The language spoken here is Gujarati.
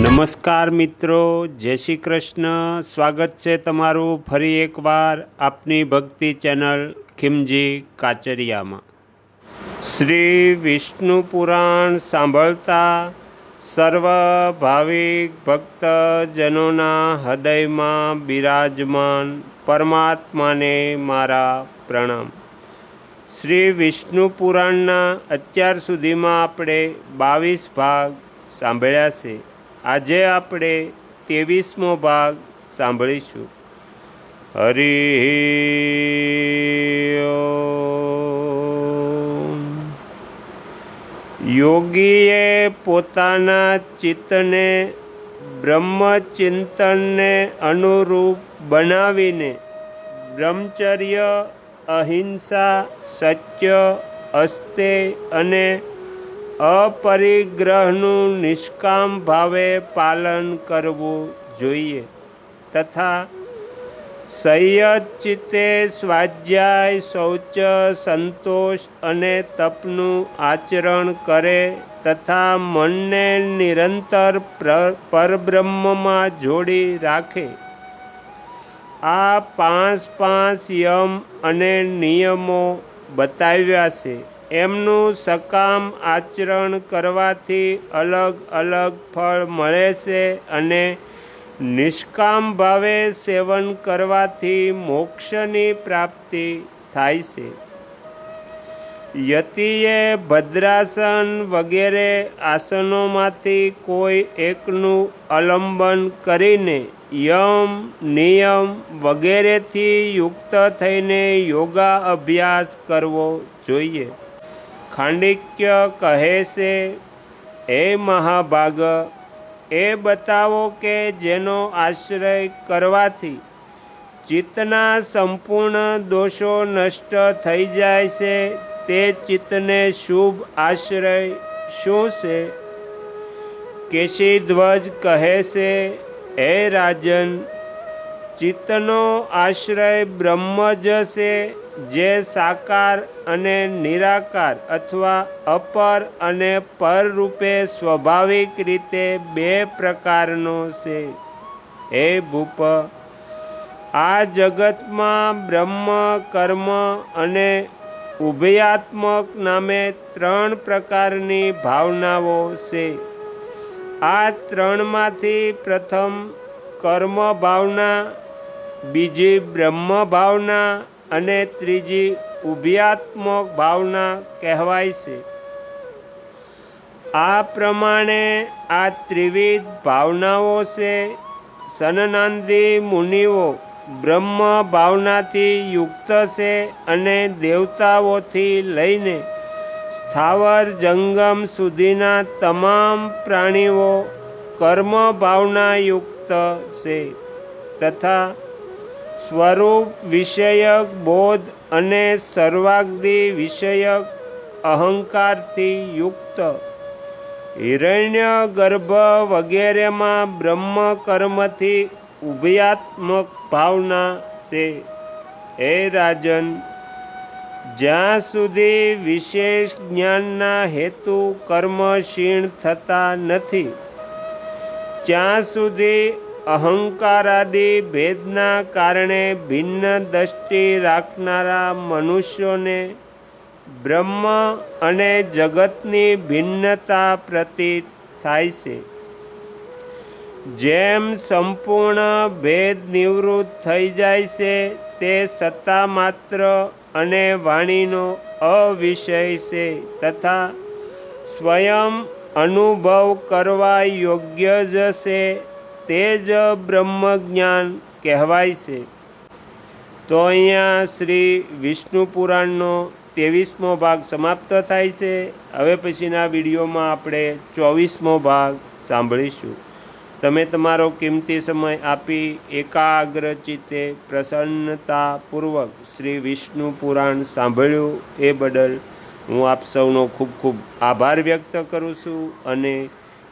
નમસ્કાર મિત્રો, જય શ્રી કૃષ્ણ. સ્વાગત છે તમારું ફરી એકવાર આપની ભક્તિ ચેનલ ખીમજી કાચરિયામાં. શ્રી વિષ્ણુ પુરાણ સાંભળતા સર્વ ભાવિક ભક્તજનોના હૃદયમાં બિરાજમાન પરમાત્માને મારા પ્રણામ. શ્રી વિષ્ણુ પુરાણના અત્યાર સુધીમાં આપણે બાવીસ ભાગ સાંભળ્યા છે. આજે આપણે ત્રેવીસમો ભાગ સાંભળીશું. હરિ યોગીએ પોતાના ચિત્તને બ્રહ્મચિંતનને અનુરૂપ બનાવીને બ્રહ્મચર્ય, અહિંસા, સત્ય, અસ્તે અને અપરિગ્રહનું નિષ્કામ ભાવે પાલન કરવું જોઈએ તથા સંયત ચિત્તે સ્વાધ્યાય શૌચ સંતોષ અને તપનું આચરણ કરે તથા મનને નિરંતર પ્ર- પરબ્રહ્મમાં જોડી રાખે. આ પાંચ પાંચ યમ અને નિયમો બતાવ્યા છે. એમનું સકામ આચરણ કરવાથી અલગ અલગ ફળ મળે છે અને નિષ્કામ ભાવે સેવન કરવાથી મોક્ષની પ્રાપ્તિ થાય છે. યતિએ ભદ્રાસન વગેરે આસનોમાંથી કોઈ એકનું અલંબન કરીને યમ, નિયમ વગેરેથી યુક્ત થઈને યોગા અભ્યાસ કરવો જોઈએ. ખાંડિક્ય કહે છે, હે મહાભાગ, એ બતાવો કે જેનો આશ્રય કરવાથી ચિત્તના સંપૂર્ણ દોષો નષ્ટ થઈ જાય છે, તે ચિત્તને શુભ આશ્રય શું છે? કેશી ધ્વજ કહે છે, હે રાજન ચિત્તનો આશ્રય બ્રહ્મ જ છે, જે સાકાર અને નિરાકાર અથવા અપર અને પરરૂપે સ્વાભાવિક રીતે બે પ્રકારનો છે. હે ભૂપ, આ જગતમાં બ્રહ્મ, કર્મ અને ઉભયાત્મક નામે ત્રણ પ્રકારની ભાવનાઓ છે. આ ત્રણમાંથી પ્રથમ કર્મ ભાવના બીજી બ્રહ્મ ભાવના અને ત્રીજી ઉભ્યાત્મક ભાવના કહેવાય છે. આ પ્રમાણે આ ત્રિવિધ ભાવનાઓ છે. સનનાંદી મુનિઓ બ્રહ્મ ભાવનાથી યુક્ત છે અને દેવતાઓથી લઈને સ્થાવર જંગમ સુધીના તમામ પ્રાણીઓ કર્મ ભાવના યુક્ત છે તથા સ્વરૂપ વિષયક બોધ અને સર્વાગ્નિ વિષયક અહંકારથી યુક્ત. હિરણ્ય ગર્ભ વગેરેમાં બ્રહ્મ કર્મથી ઉભયાત્મક ભાવના છે. હે રાજન, જ્યાં સુધી વિશેષ જ્ઞાનના હેતુ કર્મ ક્ષીણ થતા નથી, ત્યાં સુધી અહંકારાદિ ભેદના કારણે ભિન્ન દ્રષ્ટિ રાખનારા મનુષ્યોને બ્રહ્મ અને જગતની ભિન્નતા પ્રતીત થાય છે. જેમ સંપૂર્ણ ભેદ નિવૃત્ત થઈ જાય છે, તે સત્તા માત્ર અને વાણીનો અવિષય છે તથા સ્વયં અનુભવ કરવા યોગ્ય જ છે તે જ બ્રહ્મ જ્ઞાન કહેવાય છે. તો અહીંયા શ્રી વિષ્ણુ પુરાણનો ત્રેવીસમો ભાગ સમાપ્ત થાય છે. હવે પછીના વિડીયોમાં આપણે ચોવીસમો ભાગ સાંભળીશું. તમે તમારો કિંમતી સમય આપી એકાગ્ર ચિત્તે પ્રસન્નતાપૂર્વક શ્રી વિષ્ણુ પુરાણ સાંભળ્યું એ બદલ હું આપ સૌનો ખૂબ ખૂબ આભાર વ્યક્ત કરું છું અને